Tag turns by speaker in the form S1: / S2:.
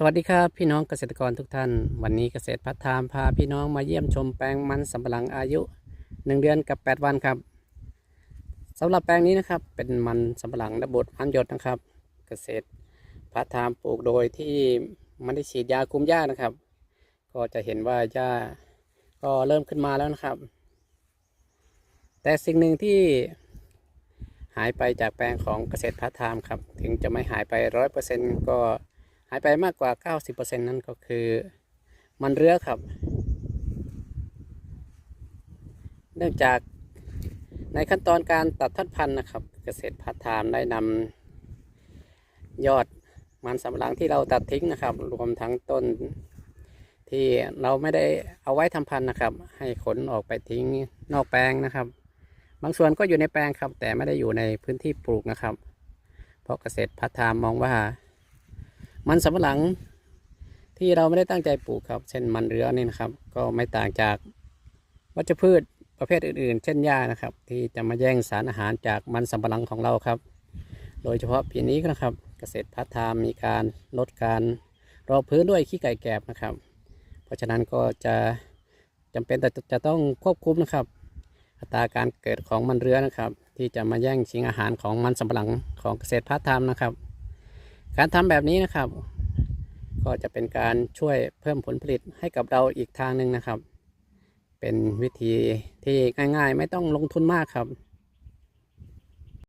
S1: สวัสดีครับพี่น้องเกษตรกรทุกท่าน วันนี้เกษตรพัฒนามพาพี่น้องมาเยี่ยมชมแปลงมันสำปะหลังอายุ 1 เดือนกับ 8 วันครับสำหรับแปลงนี้นะครับเป็นมันสำปะหลังระบบมันหยดนะครับ เกษตรพัฒนามปลูกโดยที่ไม่ได้ฉีดยาคุมหญ้านะครับ ก็จะเห็นว่าหญ้าก็เริ่มขึ้นมาแล้วนะครับ แต่สิ่งหนึ่งที่หายไปจากแปลงของเกษตรพัฒนามครับถึงจะไม่หายไปร้อยเปอร์เซ็นต์ก็ หายไปมากกว่า 90%นั่นก็คือ มันเรือครับ เนื่องจากในขั้นตอนการตัดทัดพันธุ์นะครับ เกษตรพัฒนามได้นำยอดมันสำปะหลังที่เราตัดทิ้งนะครับ รวมทั้งต้นที่เราไม่ได้เอาไว้ทำพันธุ์นะครับ ให้ขนออกไปทิ้งนอกแปลงนะครับ บางส่วนก็อยู่ในแปลงครับ แต่ไม่ได้อยู่ในพื้นที่ปลูกนะครับ เพราะเกษตรพัฒนามองว่า มันสำปะหลังที่เราไม่ได้ตั้งใจปลูกครับ เช่นมันเรือนี่นะครับ ก็ไม่ต่างจากวัชพืชประเภทอื่นๆ เช่นหญ้านะครับ ที่จะมาแย่งสารอาหารจากมันสำปะหลังของเราครับ โดยเฉพาะปีนี้นะครับ เกษตรพัฒนามีการลดการรอพื้นด้วยขี้ไก่แกบนะครับ เพราะฉะนั้นก็จะจำเป็นแต่จะต้องควบคุมนะครับ อัตราการเกิดของมันเรือนะครับ ที่จะมาแย่งชิงอาหารของมันสำปะหลังของเกษตรพัฒนานะครับ การทำแบบนี้นะครับ ก็จะเป็นการช่วยเพิ่มผลผลิตให้กับเราอีกทางหนึ่งนะครับ เป็นวิธีที่ง่ายๆ ไม่ต้องลงทุนมากครับ